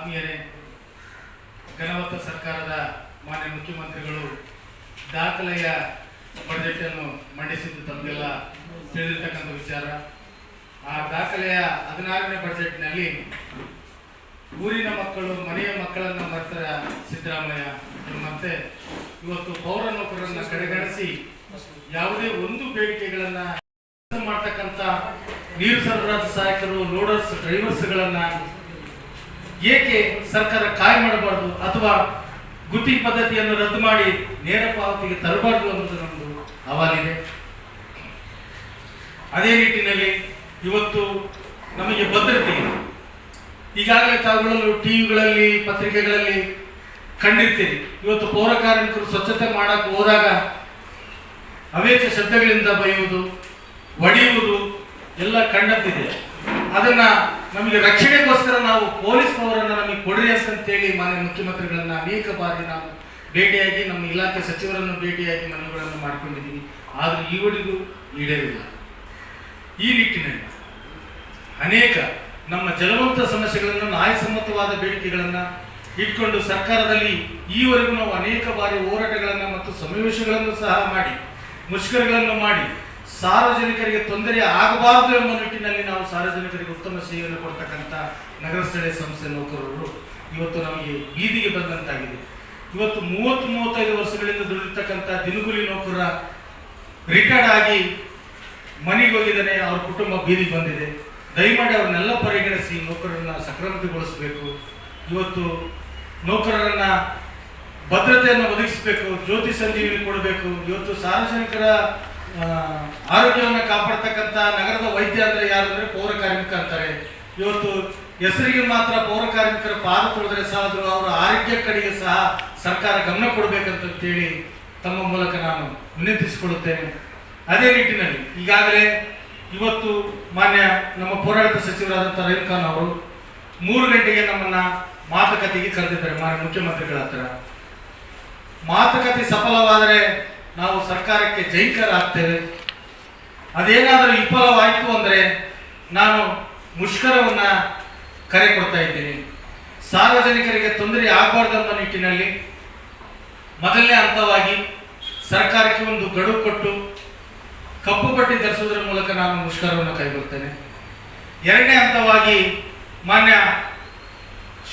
ಆತ್ಮೀಯರೇ, ಘನವತ್ತ ಸರ್ಕಾರದ ಮಾನ್ಯ ಮುಖ್ಯಮಂತ್ರಿಗಳು ದಾಖಲೆಯ ಬಜೆಟ್ ಅನ್ನು ಮಂಡಿಸಿದ್ದು ತಮಗೆಲ್ಲ ತಿಳಿದಿರ್ತಕ್ಕಂಥ ವಿಚಾರ. ಆ ದಾಖಲೆಯ ಹದಿನಾರನೇ ಬಜೆಟ್ನಲ್ಲಿ ಊರಿನ ಮಕ್ಕಳು ಮನೆಯ ಮಕ್ಕಳನ್ನು ಮರೆತರ ಸಿದ್ದರಾಮಯ್ಯ ಎಂಬಂತೆ ಇವತ್ತು ಪೌರ ನೌಕರರನ್ನು ಕಡೆಗಣಿಸಿ ಯಾವುದೇ ಒಂದು ಬೇಡಿಕೆಗಳನ್ನು ಮಾಡ್ತಕ್ಕಂಥ ನೀರು ಸರಬರಾಜು ಸಹಾಯಕರು ಲೋಡರ್ಸ್ ಡ್ರೈವರ್ಸ್ಗಳನ್ನು ಏಕೆ ಸರ್ಕಾರ ಕಾಯ್ ಮಾಡಬಾರ್ದು ಅಥವಾ ಗುತ್ತಿ ಪದ್ಧತಿಯನ್ನು ರದ್ದು ಮಾಡಿ ನೇರ ಪಾವತಿಗೆ ತರಬಾರ್ದು ಅನ್ನೋದು ನಮ್ಮದು ಆವಾಗಿದೆ ಅದೇ ನಿಟ್ಟಿನಲ್ಲಿ ಇವತ್ತು ನಮಗೆ ಭದ್ರತೆ ಇದೆ. ಈಗಾಗಲೇ ತಾವುಗಳು ಟಿವಿಗಳಲ್ಲಿ ಪತ್ರಿಕೆಗಳಲ್ಲಿ ಕಂಡಿರ್ತೀರಿ. ಇವತ್ತು ಪೌರ ಕಾರ್ಮಿಕರು ಸ್ವಚ್ಛತೆ ಮಾಡಕ್ಕೆ ಹೋದಾಗ ಅವೇಚ ಶಬ್ದಗಳಿಂದ ಬೈಯುವುದು, ಒಡೆಯುವುದು ಎಲ್ಲ ಕಂಡಂತಿದೆ. ಅದನ್ನ ನಮಗೆ ರಕ್ಷಣೆಗೋಸ್ಕರ ನಾವು ಪೊಲೀಸ್ ಪವರನ್ನ ನಮಗೆ ಕೊಡ್ರಿ ಅಂತೇಳಿ ಮಾನ್ಯ ಮುಖ್ಯಮಂತ್ರಿಗಳನ್ನ ಅನೇಕ ಬಾರಿ ನಾವು ಭೇಟಿಯಾಗಿ ನಮ್ಮ ಇಲಾಖೆ ಸಚಿವರನ್ನು ಭೇಟಿಯಾಗಿ ಮನವಿಗಳನ್ನು ಮಾಡಿಕೊಂಡಿದ್ದೀವಿ. ಆದರೆ ಈವರೆಗೂ ಈಡೇರಿಲ್ಲ. ಈ ನಿಟ್ಟಿನಲ್ಲಿ ಅನೇಕ ನಮ್ಮ ಜಲವಂತ ಸಮಸ್ಯೆಗಳನ್ನು ನ್ಯಾಯಸಮ್ಮತವಾದ ಬೇಡಿಕೆಗಳನ್ನು ಇಟ್ಕೊಂಡು ಸರ್ಕಾರದಲ್ಲಿ ಈವರೆಗೂ ನಾವು ಅನೇಕ ಬಾರಿ ಹೋರಾಟಗಳನ್ನು ಮತ್ತು ಸಮಾವೇಶಗಳನ್ನು ಸಹ ಮಾಡಿ ಮುಷ್ಕರಗಳನ್ನು ಮಾಡಿ ಸಾರ್ವಜನಿಕರಿಗೆ ತೊಂದರೆ ಆಗಬಾರದು ಎಂಬ ನಿಟ್ಟಿನಲ್ಲಿ ನಾವು ಸಾರ್ವಜನಿಕರಿಗೆ ಉತ್ತಮ ಸೇವೆಯನ್ನು ಕೊಡ್ತಕ್ಕಂಥ ನಗರ ಸ್ಥಳೀಯ ಸಂಸ್ಥೆ ನೌಕರರು ಇವತ್ತು ನಮಗೆ ಬೀದಿಗೆ ಬಂದಂತಾಗಿದೆ. ಇವತ್ತು ಮೂವತ್ತು ಮೂವತ್ತೈದು ವರ್ಷಗಳಿಂದ ದುಡಿತಕ್ಕಂಥ ದಿನಗುಲಿ ನೌಕರ ರಿಟೈರ್ಡ್ ಆಗಿ ಮನೆಗೆ ಹೋಗಿದ್ದಾನೆ, ಅವ್ರ ಕುಟುಂಬ ಬೀದಿಗೆ ಬಂದಿದೆ. ದಯಮಾಡಿ ಅವ್ರನ್ನೆಲ್ಲ ಪರಿಗಣಿಸಿ ನೌಕರರನ್ನ ಸಕ್ರಮತೆಗೊಳಿಸಬೇಕು. ಇವತ್ತು ನೌಕರರನ್ನ ಭದ್ರತೆಯನ್ನು ಒದಗಿಸಬೇಕು, ಜ್ಯೋತಿ ಸಂಜೀವಿನಿ ಕೊಡಬೇಕು. ಇವತ್ತು ಸಾರ್ವಜನಿಕರ ಆರೋಗ್ಯವನ್ನು ಕಾಪಾಡ್ತಕ್ಕಂಥ ನಗರದ ವೈದ್ಯ ಅಂದರೆ ಯಾರು ಅಂದರೆ ಪೌರ ಕಾರ್ಮಿಕ ಅಂತಾರೆ. ಇವತ್ತು ಹೆಸರಿಗೆ ಮಾತ್ರ ಪೌರ ಕಾರ್ಮಿಕರ ಪಾದ ತೊಳೆದ್ರೆ ಸಾಲದು ಅವರ ಆರೋಗ್ಯ ಕಡೆಗೆ ಸಹ ಸರ್ಕಾರ ಗಮನ ಕೊಡಬೇಕಂತೇಳಿ ತಮ್ಮ ಮೂಲಕ ನಾನು ವಿನಂತಿಸಿಕೊಳ್ಳುತ್ತೇನೆ. ಅದೇ ನಿಟ್ಟಿನಲ್ಲಿ ಈಗಾಗಲೇ ಇವತ್ತು ಮಾನ್ಯ ನಮ್ಮ ಪೌರಾಡಳಿತ ಸಚಿವರಾದಂಥ ರೈಲ್ ಖಾನ್ ಅವರು ಮೂರು ಗಂಟೆಗೆ ನಮ್ಮನ್ನ ಮಾತುಕತೆಗೆ ಕರೆದಿದ್ದಾರೆ ಮಾನ್ಯ ಮುಖ್ಯಮಂತ್ರಿಗಳ ಹತ್ರ. ಮಾತುಕತೆ ಸಫಲವಾದರೆ ನಾವು ಸರ್ಕಾರಕ್ಕೆ ಜೈಕರ ಆಗ್ತೇವೆ ಅದೇನಾದರೂ ವಿಫಲವಾಯಿತು ಅಂದರೆ ನಾನು ಮುಷ್ಕರವನ್ನು ಕರೆ ಕೊಡ್ತಾ ಇದ್ದೀನಿ. ಸಾರ್ವಜನಿಕರಿಗೆ ತೊಂದರೆ ಆಗಬಾರ್ದು ಅನ್ನೋ ನಿಟ್ಟಿನಲ್ಲಿ ಮೊದಲನೇ ಹಂತವಾಗಿ ಸರ್ಕಾರಕ್ಕೆ ಒಂದು ಗಡುವು ಕೊಟ್ಟು ಕಪ್ಪು ಪಟ್ಟಿ ಧರಿಸುವುದರ ಮೂಲಕ ನಾನು ಮುಷ್ಕರವನ್ನು ಕೈಗೊಳ್ತೇನೆ. ಎರಡನೇ ಹಂತವಾಗಿ ಮಾನ್ಯ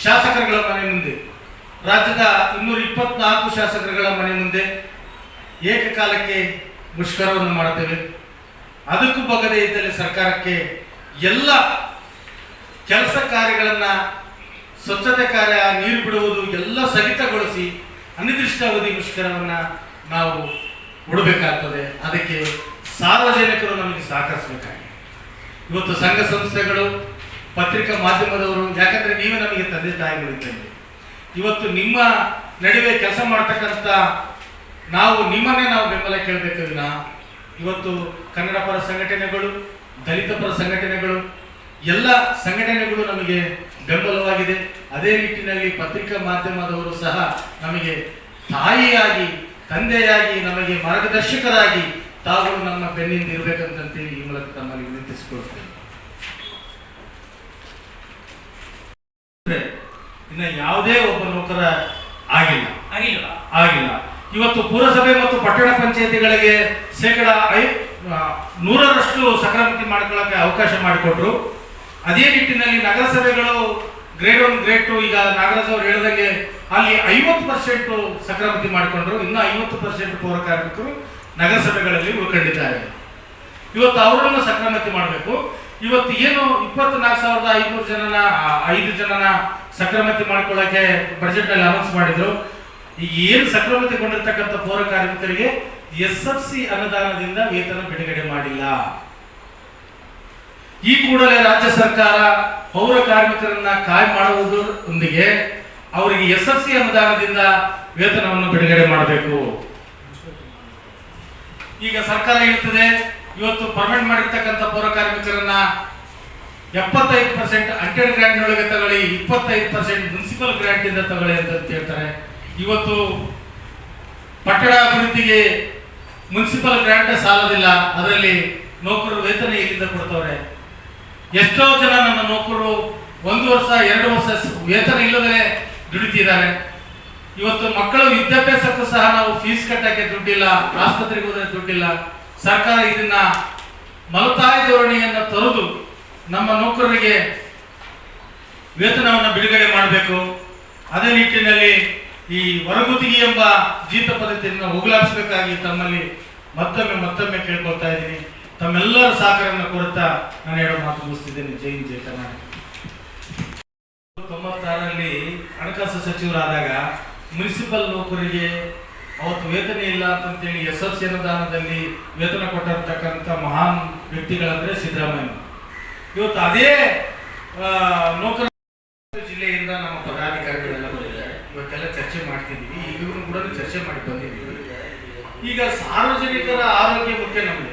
ಶಾಸಕರುಗಳ ಮನೆ ಮುಂದೆ, ರಾಜ್ಯದ ಇನ್ನೂರ ಇಪ್ಪತ್ನಾಲ್ಕು ಶಾಸಕರುಗಳ ಮನೆ ಮುಂದೆ ಏಕಕಾಲಕ್ಕೆ ಮುಷ್ಕರವನ್ನು ಮಾಡ್ತೇವೆ ಅದಕ್ಕೂ ಬಗದೇ ಇದ್ದಲ್ಲಿ ಸರ್ಕಾರಕ್ಕೆ ಎಲ್ಲ ಕೆಲಸ ಕಾರ್ಯಗಳನ್ನು, ಸ್ವಚ್ಛತೆ ಕಾರ್ಯ, ನೀರು ಬಿಡುವುದು ಎಲ್ಲ ಸ್ಥಗಿತಗೊಳಿಸಿ ಅನಿರ್ದಿಷ್ಟಾವಧಿ ಮುಷ್ಕರವನ್ನು ನಾವು ಉಡಬೇಕಾಗ್ತದೆ. ಅದಕ್ಕೆ ಸಾರ್ವಜನಿಕರು ನಮಗೆ ಸಹಕರಿಸಬೇಕಾಗಿದೆ. ಇವತ್ತು ಸಂಘ ಸಂಸ್ಥೆಗಳು, ಪತ್ರಿಕಾ ಮಾಧ್ಯಮದವರು, ಯಾಕಂದ್ರೆ ನೀವೇ ನಮಗೆ ತಂದೆ ತಾಯಿಗಳಿದ್ದಂಗೆ. ಇವತ್ತು ನಿಮ್ಮ ನಡುವೆ ಕೆಲಸ ಮಾಡ್ತಕ್ಕಂಥ ನಾವು ನಿಮ್ಮನ್ನೇ ನಾವು ಬೆಂಬಲ ಕೇಳಬೇಕು ವಿನ ಇವತ್ತು ಕನ್ನಡ ಪರ ಸಂಘಟನೆಗಳು ದಲಿತ ಪರ ಸಂಘಟನೆಗಳು ಎಲ್ಲ ಸಂಘಟನೆಗಳು ನಮಗೆ ಬೆಂಬಲವಾಗಿದೆ. ಅದೇ ನಿಟ್ಟಿನಲ್ಲಿ ಪತ್ರಿಕಾ ಮಾಧ್ಯಮದವರು ಸಹ ನಮಗೆ ತಾಯಿಯಾಗಿ ತಂದೆಯಾಗಿ ನಮಗೆ ಮಾರ್ಗದರ್ಶಕರಾಗಿ ತಾವು ನಮ್ಮ ಬೆನ್ನಿಂದ ಇರಬೇಕಂತೇಳಿ ಈ ಮೂಲಕ ತಮ್ಮಲ್ಲಿ ವಿನಂತಿಸಿಕೊಳ್ತೇನೆ. ಇನ್ನು ಇನ್ನ ಯಾವುದೇ ಒಬ್ಬ ನೌಕರ ಆಗಿಲ್ಲ. ಆಗಿಲ್ಲ. ಆಗಿಲ್ಲ. ಇವತ್ತು ಪುರಸಭೆ ಮತ್ತು ಪಟ್ಟಣ ಪಂಚಾಯತಿಗಳಿಗೆ ಶೇಕಡ ಐ ನೂರರಷ್ಟು ಸಕ್ರಮತಿ ಮಾಡ್ಕೊಳ್ಳೋಕ್ಕೆ ಅವಕಾಶ ಮಾಡಿಕೊಟ್ರು. ಅದೇ ನಿಟ್ಟಿನಲ್ಲಿ ನಗರಸಭೆಗಳು ಗ್ರೇಡ್ ಒನ್ ಗ್ರೇಡ್ ಟು ಈಗ ನಾಗರಾಜ್ ಅವರು ಹೇಳಿದಂಗೆ ಅಲ್ಲಿ ಐವತ್ತು ಪರ್ಸೆಂಟ್ ಸಕ್ರಮತಿ ಮಾಡಿಕೊಂಡ್ರು. ಇನ್ನೂ ಐವತ್ತು ಪರ್ಸೆಂಟ್ ಪೌರ ಕಾರ್ಮಿಕರು ನಗರಸಭೆಗಳಲ್ಲಿ ಉಳ್ಕೊಂಡಿದ್ದಾರೆ. ಇವತ್ತು ಅವರನ್ನು ಸಕ್ರಮತಿ ಮಾಡಬೇಕು. ಇವತ್ತು ಏನು ಇಪ್ಪತ್ನಾಲ್ಕು ಸಾವಿರದ ಐನೂರು ಜನನ ಐದು ಜನನ ಸಕ್ರಮತಿ ಮಾಡ್ಕೊಳ್ಳೋಕೆ ಬಜೆಟ್ನಲ್ಲಿ ಅನೌನ್ಸ್ ಮಾಡಿದ್ರು. ಈಗ ಏನು ಸಕ್ರಮತಿಗೊಂಡಿರ್ತಕ್ಕಂಥ ಪೌರ ಕಾರ್ಮಿಕರಿಗೆ ಎಸ್ ಎಫ್ ಸಿ ಅನುದಾನದಿಂದ ವೇತನ ಬಿಡುಗಡೆ ಮಾಡಿಲ್ಲ. ಈ ಕೂಡಲೇ ರಾಜ್ಯ ಸರ್ಕಾರ ಪೌರ ಕಾರ್ಮಿಕರನ್ನ ಕಾಯ್ ಮಾಡುವುದರೊಂದಿಗೆ ಅವರಿಗೆ ಎಸ್ ಎಫ್ ಸಿ ಅನುದಾನದಿಂದ ವೇತನವನ್ನು ಬಿಡುಗಡೆ ಮಾಡಬೇಕು. ಈಗ ಸರ್ಕಾರ ಹೇಳ್ತದೆ, ಇವತ್ತು ಪರ್ಮನೆಂಟ್ ಮಾಡಿರ್ತಕ್ಕಂಥ ಪೌರ ಕಾರ್ಮಿಕರನ್ನ ಎಪ್ಪತ್ತೈದು ಪರ್ಸೆಂಟ್ ಅಂಟೆಡ್ ಗ್ರಾಂಟ್ ಒಳಗೆ ತಗೊಳ್ಳಿ, ಇಪ್ಪತ್ತೈದು ಪರ್ಸೆಂಟ್ ಮುನ್ಸಿಪಲ್ ಗ್ರಾಂಟ್ ಇಂದ ತಗೊಳ್ಳಿ ಅಂತ ಹೇಳ್ತಾರೆ. ಇವತ್ತು ಪಟ್ಟಣ ಅಭಿವೃದ್ಧಿಗೆ ಮುನ್ಸಿಪಲ್ ಗ್ರಾಂಟ್ ಸಾಲದಿಲ್ಲ. ಅದರಲ್ಲಿ ನೌಕರರು ವೇತನ ಎಲ್ಲಿಂದ ಕೊಡ್ತವ್ರೆ? ಎಷ್ಟೋ ಜನ ನಮ್ಮ ನೌಕರರು ಒಂದು ವರ್ಷ, ಎರಡು ವರ್ಷ ವೇತನ ಇಲ್ಲದೆ ದುಡಿತಿದ್ದಾರೆ. ಇವತ್ತು ಮಕ್ಕಳ ವಿದ್ಯಾಭ್ಯಾಸಕ್ಕೂ ಸಹ ನಾವು ಫೀಸ್ ಕಟ್ಟಕ್ಕೆ ದುಡ್ಡಿಲ್ಲ, ಆಸ್ಪತ್ರೆಗೆ ಹೋದ್ರೆ ದುಡ್ಡಿಲ್ಲ. ಸರ್ಕಾರ ಇದನ್ನ ಮಲತಾಯಿ ಧೋರಣೆಯನ್ನು ತೊರೆದು ನಮ್ಮ ನೌಕರರಿಗೆ ವೇತನವನ್ನು ಬಿಡುಗಡೆ ಮಾಡಬೇಕು. ಅದೇ ನಿಟ್ಟಿನಲ್ಲಿ ಈ ಹೊರಗುತ್ತಿಗೆ ಎಂಬ ಜೀತ ಪದ್ಧತಿಯನ್ನು ಹೋಗಲಾಡಿಸಬೇಕಾಗಿ ತಮ್ಮಲ್ಲಿ ಮತ್ತೊಮ್ಮೆ ಮತ್ತೊಮ್ಮೆ ಕೇಳ್ಕೊಳ್ತಾ ಇದ್ದೀನಿ. ತಮ್ಮೆಲ್ಲರ ಸಹಕಾರವನ್ನು ಕೊಡುತ್ತಾ ನಾನು ಎರಡು ಮಾತು ಮುಗಿಸ್ತಿದ್ದೇನೆ. ಜೈ ಹಿಂದ್, ಜೈ ಕರ್ನಾಟಕ. ತೊಂಬತ್ತಾರರಲ್ಲಿ ಹಣಕಾಸು ಸಚಿವರಾದಾಗ ಮುನ್ಸಿಪಲ್ ನೌಕರಿಗೆ ಅವತ್ತು ವೇತನ ಇಲ್ಲ ಅಂತಂತೇಳಿ ಎಸ್ ಎಫ್ ಸಿ ಅನುದಾನದಲ್ಲಿ ವೇತನ ಕೊಟ್ಟಿರ್ತಕ್ಕಂಥ ಮಹಾನ್ ವ್ಯಕ್ತಿಗಳಂದ್ರೆ ಸಿದ್ದರಾಮಯ್ಯ. ಇವತ್ತು ಅದೇ ನೌಕರ ಚರ್ಚೆ ಮಾಡಿ ಬಂದಿದ್ದೀವಿ ಈಗ ಸಾರ್ವಜನಿಕರ ಆರೋಗ್ಯ ಮುಖ್ಯ ನಮಗೆ